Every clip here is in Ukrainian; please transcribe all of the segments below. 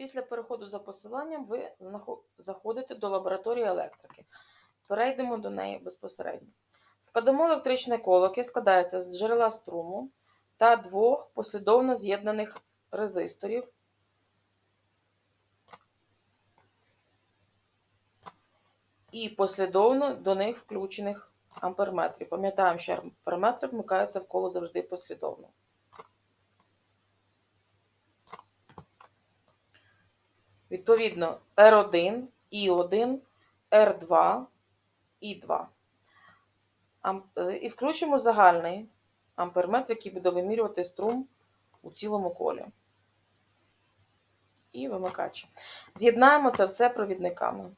Після переходу за посиланням ви заходите до лабораторії електрики. Перейдемо до неї безпосередньо. Складемо електричне коло, яке складається з джерела струму та двох послідовно з'єднаних резисторів. І послідовно до них включених амперметрів. Пам'ятаємо, що амперметри вмикаються в коло завжди послідовно. Відповідно, R1, I1, R2, I2. І включимо загальний амперметр, який буде вимірювати струм у цілому колі. І вимикач. З'єднаємо це все провідниками.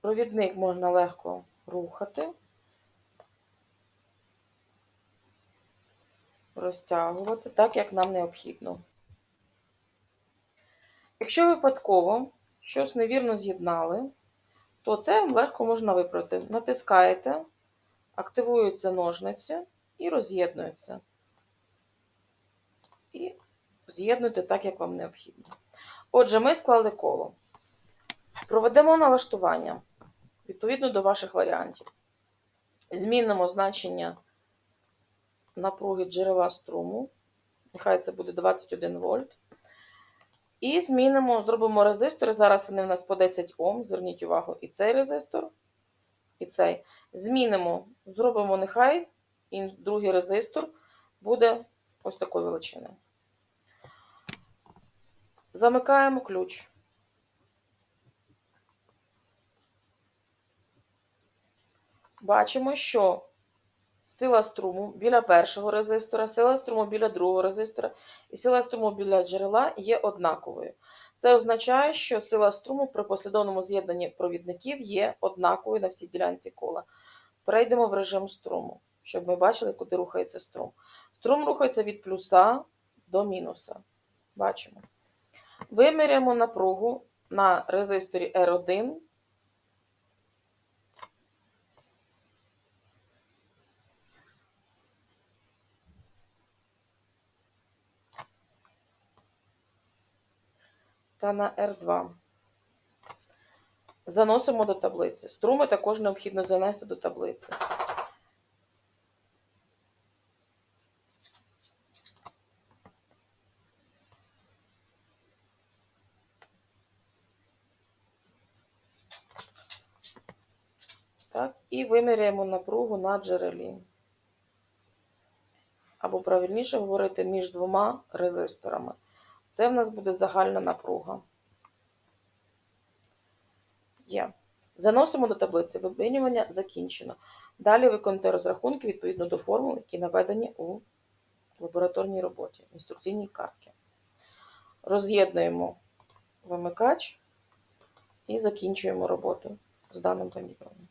Провідник можна легко рухати, розтягувати так, як нам необхідно. Якщо випадково щось невірно з'єднали, то це легко можна виправити. Натискаєте, активуються ножниці і роз'єднуються. І з'єднуйте так, як вам необхідно. Отже, ми склали коло. Проведемо налаштування відповідно до ваших варіантів. Змінимо значення напруги джерела струму. Нехай це буде 21 вольт. І змінимо, зробимо резистори. Зараз вони в нас по 10 Ом. Зверніть увагу, і цей резистор, і цей. Змінимо, зробимо нехай, і другий резистор буде ось такої величини. Замикаємо ключ. Бачимо, що сила струму біля першого резистора, сила струму біля другого резистора і сила струму біля джерела є однаковою. Це означає, що сила струму при послідовному з'єднанні провідників є однаковою на всій ділянці кола. Перейдемо в режим струму, щоб ми бачили, куди рухається струм. Струм рухається від плюса до мінуса. Бачимо. Виміряємо напругу на резисторі R1 та на R2. Заносимо до таблиці. Струми також необхідно занести до таблиці. Так, і виміряємо напругу на джерелі. Або правильніше говорити між двома резисторами. Це в нас буде загальна напруга. Є. Заносимо до таблиці. Вимірювання закінчено. Далі виконуйте розрахунки відповідно до формул, які наведені у лабораторній роботі, інструкційній картці. Роз'єднуємо вимикач і закінчуємо роботу з даним вимірюванням.